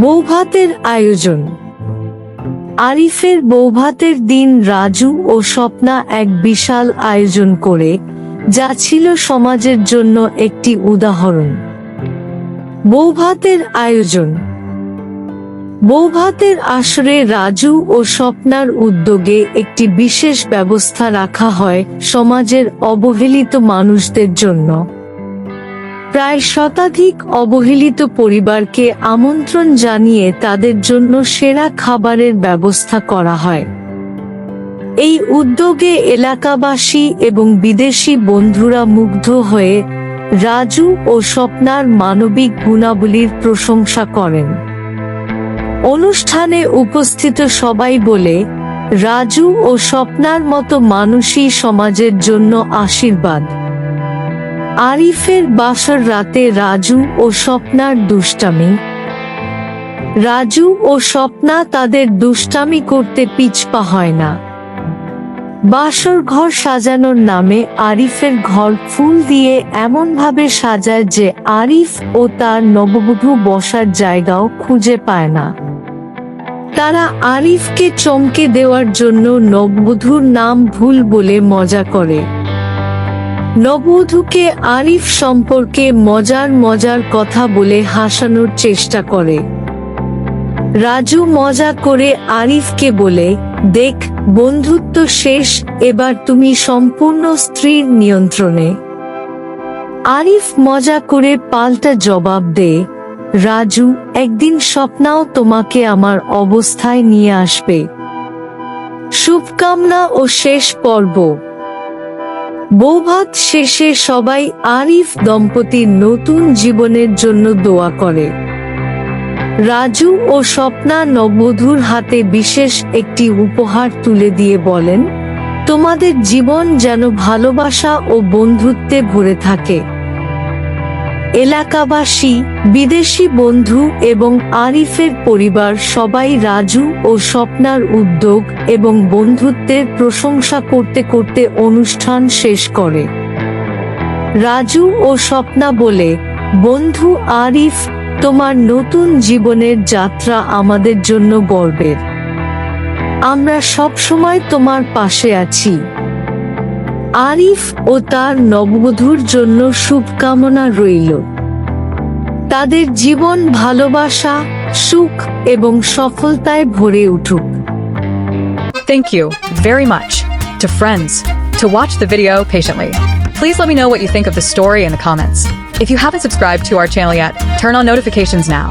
বৌভাতের আয়োজন। আরিফের বৌভাতের দিন রাজু ও স্বপ্না এক বিশাল আয়োজন করে, যা ছিল সমাজের জন্য একটি উদাহরণ। বৌভাতের আয়োজন। বৌভাতের আসরে রাজু ও স্বপ্নার উদ্যোগে একটি বিশেষ ব্যবস্থা রাখা হয় সমাজের অবহেলিত মানুষদের জন্য। প্রায় শতাধিক অবহেলিত পরিবারকে আমন্ত্রণ জানিয়ে তাদের জন্য সেরা খাবারের ব্যবস্থা করা হয়। এই উদ্যোগে এলাকাবাসী এবং বিদেশি বন্ধুরা মুগ্ধ হয়ে রাজু ও স্বপ্নার মানবিক গুণাবলীর প্রশংসা করেন। অনুষ্ঠানে উপস্থিত সবাই বলে, রাজু ও স্বপ্নার মতো মানুষই সমাজের জন্য আশীর্বাদ। আরিফের বাসর রাতে রাজু ও স্বপ্নার দুষ্টামি। রাজু ও স্বপ্না তাদের দুষ্টামি করতে পিছপা হয় না। বাসর ঘর সাজানোর নামে আরিফের ঘর ফুল দিয়ে এমন ভাবে সাজায় যে আরিফ ও তার নববধূ বসার জায়গাও খুঁজে পায় না। তারা আরিফকে চমকে দেওয়ার জন্য নববধূর নাম ভুল বলে মজা করে। নববধূকে আরিফ সম্পর্কে মজার মজার কথা বলে হাসানোর চেষ্টা করে। রাজু মজা করে আরিফকে বলে, দেখ, বন্ধুত্ব শেষ, এবার তুমি সম্পূর্ণ স্ত্রীর নিয়ন্ত্রণে। আরিফ মজা করে পাল্টা জবাব দে রাজু, একদিন স্বপ্নাও তোমাকে আমার অবস্থায় নিয়ে আসবে। শুভকামনা ও শেষ পর্ব। বৌভাত শেষে সবাই আরিফ দম্পতির নতুন জীবনের জন্য দোয়া করে। রাজু ও স্বপ্না নবধুর হাতে বিশেষ একটি উপহার তুলে দিয়ে বলেন, তোমাদের জীবন যেন ভালোবাসা ও বন্ধুত্বে ভরে থাকে। এলাকাবাসী, বিদেশি বন্ধু এবং আরিফের পরিবার সবাই রাজু ও স্বপ্নার উদ্যোগ এবং বন্ধুত্বের প্রশংসা করতে করতে অনুষ্ঠান শেষ করে। রাজু ও স্বপ্না বলে, বন্ধু আরিফ, তোমার নতুন জীবনের যাত্রা আমাদের জন্য গর্বের। আমরা সব সময় তোমার পাশে আছি। আরিফ ও তার নববধূর জন্য শুভকামনা রইল তাদের জীবন ভালোবাসা সুখ এবং সফলতায় ভরে উঠুক Thank you very much to friends to watch the video patiently. Please let me know what you think of the story in the comments. If you haven't subscribed to our channel yet, turn on notifications now.